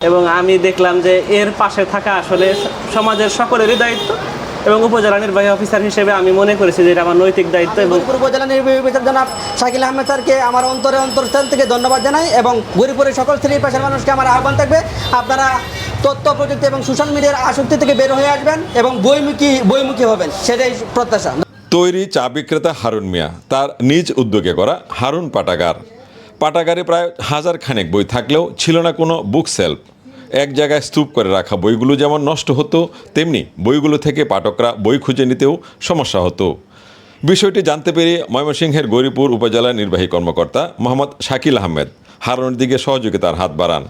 এবং আমি দেখলাম যে এর পাশে থাকা আসলে সমাজের সকলেরই দায়িত্ব এবং উপজেলা নির্বাহী অফিসার হিসেবে আমি মনে করেছি যে এটা আমার নৈতিক দায়িত্ব এবং উপজেলা নির্বাহী অফিসার জনাব শাকিল আহমেদ স্যারকে আমার অন্তরে অন্তরস্থল থেকে ধন্যবাদ জানাই এবং গরিপুরের সকল শ্রেণি পেশার মানুষকে আমার আহ্বান থাকবে। আপনারা তথ্য প্রযুক্তি এবং সোশ্যাল মিডিয়ার আসক্তি থেকে বের হয়ে আসবেন এবং বইমুখী বইমুখী হবেন সেটাই প্রত্যাশা। তৈরি চা বিক্রেতা হারুন মিয়া তার নিজ উদ্যোগে করা হারুন পাটাগার। পাটাগারে প্রায় হাজার খানেক বই থাকলেও ছিল না কোনো বুক সেলফ এক জায়গায় স্তূপ করে রাখা বইগুলো যেমন নষ্ট হতো, তেমনি বইগুলো থেকে পাঠকরা বই খুঁজে নিতেও সমস্যা হতো। বিষয়টি জানতে পেরে ময়মনসিংহের গৌরীপুর উপজেলা নির্বাহী কর্মকর্তা মোহাম্মদ শাকিল আহমেদ হারুনের দিকে সহযোগিতার হাত বাড়ান।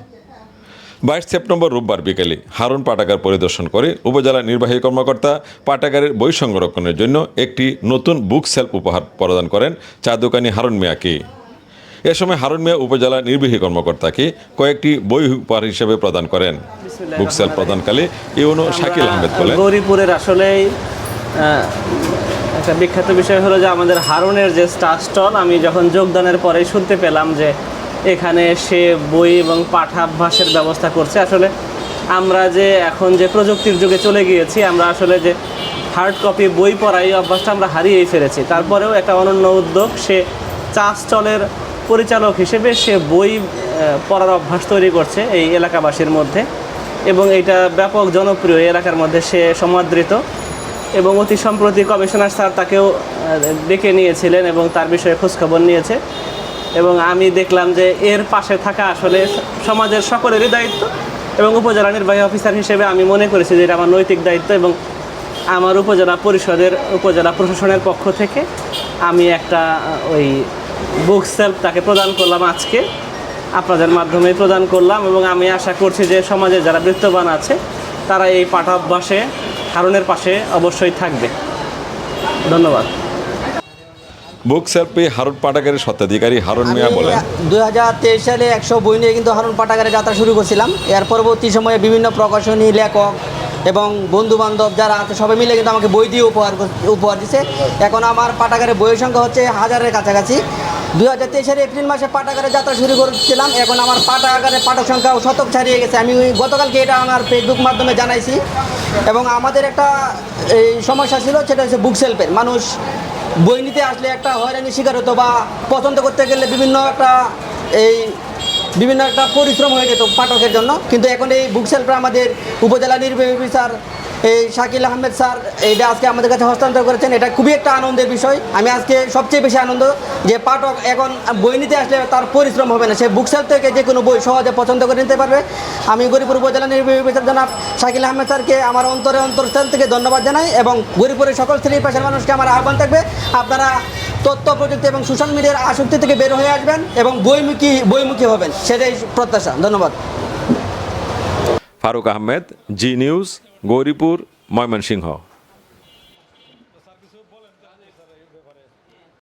বাইশ সেপ্টেম্বর রোববার বিকেলে হারুন পাটাগার পরিদর্শন করে উপজেলা নির্বাহী কর্মকর্তা পাটাগারের বই সংরক্ষণের জন্য একটি নতুন বুক সেলফ উপহার প্রদান করেন চা দোকানি হারুন মিয়াকে। এ সময় হারুন মিয়া উপজেলা নির্বাহী কর্মকর্তাকে কয়েকটি বই উপহার হিসেবে প্রদান করেন। বুক সেলফ প্রদানকালে ইউনো শাকিল আহমেদ বলেন। গৌরীপুরের আসলেই আহ, একটা বিখ্যাত বিষয় হলো যে আমাদের হারুনের যে স্টার স্টল আমি যখন যোগদানের পরেই শুনতে পেলাম যে এখানে সে বই এবং পাঠাভ্যাসের ব্যবস্থা করছে। আসলে আমরা যে এখন যে প্রযুক্তির যুগে চলে গিয়েছি আমরা আসলে যে হার্ড কপি বই পড়া এই অভ্যাসটা আমরা হারিয়েই ফেলেছি। তারপরেও একটা অনন্য উদ্যোগ সে চা স্টলের পরিচালক হিসেবে সে বই পড়ার অভ্যাস তৈরি করছে এই এলাকাবাসীর মধ্যে এবং এটা ব্যাপক জনপ্রিয় এলাকার মধ্যে সে সমাদৃত এবং অতি সম্প্রতি কমিশনার স্যার তাকেও ডেকে নিয়েছিলেন এবং তার বিষয়ে খোঁজখবর নিয়েছে এবং আমি দেখলাম যে এর পাশে থাকা আসলে সমাজের সকলেরই দায়িত্ব এবং উপজেলা নির্বাহী অফিসার হিসেবে আমি মনে করেছি যে এটা আমার নৈতিক দায়িত্ব এবং আমার উপজেলা পরিষদের, উপজেলা প্রশাসনের পক্ষ থেকে আমি একটা ওই বুক সেলফ তাকে প্রদান করলাম আজকে। আপনাদের মাধ্যমে প্রদান করলাম এবং আমি আশা করছি যে সমাজে যারা বৃত্তবান আছে তারা এই পাঠাভ্যাসে হারুনের পাশে অবশ্যই থাকবে। ধন্যবাদ। বুক সেলফে হারুন পাটাগারের স্বত্বাধিকারী হারুন মিয়া বলেন। দুই হাজার তেইশ সালে একশো বই নিয়ে কিন্তু হারুন পাটাগারে যাত্রা শুরু করছিলাম। এর পরবর্তী সময়ে বিভিন্ন প্রকাশনী লেখক এবং বন্ধু বান্ধব যারা আছে সবাই মিলে কিন্তু আমাকে বই দিয়ে উপহার উপহার দিছে। এখন আমার পাটাগারে বইয়ের সংখ্যা হচ্ছে হাজারের কাছাকাছি। দুই হাজার তেইশের এপ্রিল মাসে পাটাগারে যাত্রা শুরু করেছিলাম। এখন আমার পাটাগারে পাঠক সংখ্যা শতক ছাড়িয়ে গেছে। আমি গতকালকে এটা আমার ফেসবুক মাধ্যমে জানাইছি। এবং আমাদের একটা এই সমস্যা ছিল, সেটা হচ্ছে বুক সেলফের মানুষ বই নিতে আসলে একটা হয়রানির শিকার হতো বা পছন্দ করতে গেলে বিভিন্ন একটা এই বিভিন্ন একটা পরিশ্রম হয়ে যেত পাঠকের জন্য। কিন্তু এখন এই বুক সেলফটা আমাদের উপজেলা নির্বাহী অফিসার এই শাকিল আহমেদ স্যার, এটা আজকে আমাদের কাছে হস্তান্তর করেছেন, এটা খুবই একটা আনন্দের বিষয়। আমি আজকে সবচেয়ে বেশি আনন্দ যে পাঠক এখন বই নিতে আসলে তার পরিশ্রম হবে না, সে বুকসেল থেকে যে কোনো বই সহজে পছন্দ করে নিতে পারবে। আমি গরিপুর উপজেলা অফিসার জনাব শাকিল আহমেদ স্যারকে আমার অন্তরে অন্তরস্থল থেকে ধন্যবাদ জানাই এবং গরিপুরের সকল শ্রেণি পেশার মানুষকে আমার আহ্বান থাকবে, আপনারা তথ্য, প্রযুক্তি এবং সোশ্যাল মিডিয়ার আসক্তি থেকে বের হয়ে আসবেন এবং বইমুখী বইমুখী হবেন, সেটাই প্রত্যাশা, ধন্যবাদ। ফারুক আহমেদ, জি নিউজ গৌরীপুর ময়মনসিংহ